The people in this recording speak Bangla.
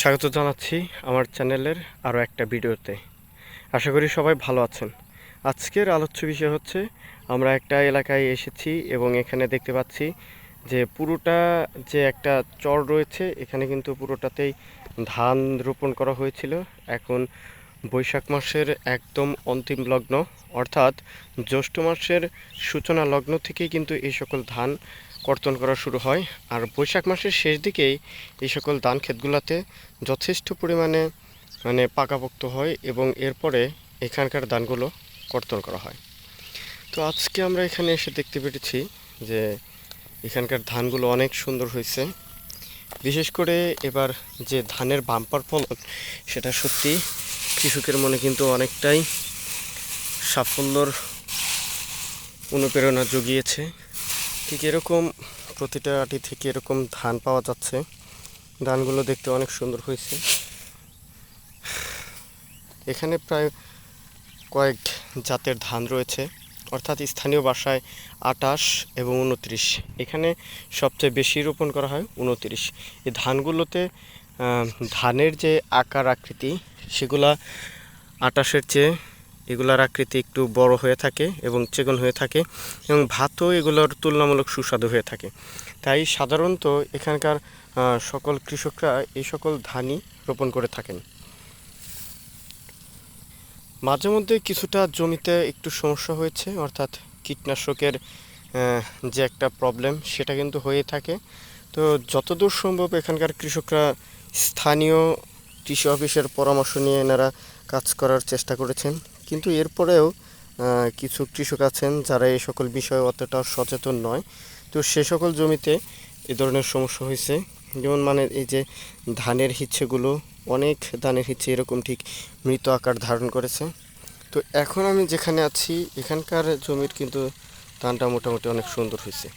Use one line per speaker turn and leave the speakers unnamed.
স্বাগত জানাচ্ছি আমার চ্যানেলের আরও একটা ভিডিওতে। আশা করি সবাই ভালো আছেন। আজকের আলোচ্য বিষয় হচ্ছে, আমরা একটা এলাকায় এসেছি এবং এখানে দেখতে পাচ্ছি যে পুরোটা যে একটা চর রয়েছে, এখানে কিন্তু পুরোটাতেই ধান রোপণ করা হয়েছিল। এখন বৈশাখ মাসের একদম অন্তিম লগ্ন, অর্থাৎ জ্যৈষ্ঠ মাসের সূচনা লগ্ন থেকেই কিন্তু এই সকল ধান কর্তন করা শুরু হয়। আর বৈশাখ মাসের শেষ দিকেই এই সকল ধান ক্ষেতগুলোতে যথেষ্ট পরিমাণে মানে পাকাপোক্ত হয় এবং এরপরে এখানকার ধানগুলো কর্তন করা হয়। তো আজকে আমরা এখানে এসে দেখতে পেরেছি যে এখানকার ধানগুলো অনেক সুন্দর হয়েছে। বিশেষ করে এবার যে ধানের বাম্পার ফলন, সেটা সত্যি কৃষকের মনে কিন্তু অনেকটাই সাফল্যর অনুপ্রেরণা জুগিয়েছে। ঠিক এরকম প্রতিটা আটি থেকে এরকম ধান পাওয়া যাচ্ছে। ধানগুলো দেখতে অনেক সুন্দর হয়েছে। এখানে প্রায় কয়েক জাতের ধান রয়েছে, অর্থাৎ স্থানীয় ভাষায় আটাশ এবং উনত্রিশ। এখানে সবচেয়ে বেশি রোপণ করা হয় উনত্রিশ। এই ধানগুলোতে ধানের যে আকার আকৃতি, সেগুলা আটাশের চেয়ে এগুলার আকৃতি একটু বড় হয়ে থাকে এবং চেকন হয়ে থাকে এবং ভাতও এগুলোর তুলনামূলক সুস্বাদু হয়ে থাকে। তাই সাধারণত এখানকার সকল কৃষকরা এই সকল ধানই রোপণ করে থাকেন। মাঝে মধ্যে কিছুটা জমিতে একটু সমস্যা হয়েছে, অর্থাৎ কীটনাশকের যে একটা প্রবলেম সেটা কিন্তু হয়ে থাকে। তো যতদূর সম্ভব এখানকার কৃষকরা স্থানীয় কৃষি অফিসের পরামর্শ নিয়ে এনারা কাজ করার চেষ্টা করেছেন। কিন্তু এরপরেও কিছু কৃষক আছেন যারা এই সকল বিষয়ে অতটা সচেতন নয়। তো সে সকল জমিতে এ ধরনের সমস্যা হয়েছে। যেমন মানে এই যে ধানের হিচ্ছেগুলো, অনেক ধানের হিচ্ছে এরকম ঠিক মৃত আকার ধারণ করেছে। তো এখন আমি যেখানে আছি, এখানকার জমির কিন্তু ধানটা মোটামুটি অনেক সুন্দর হয়েছে।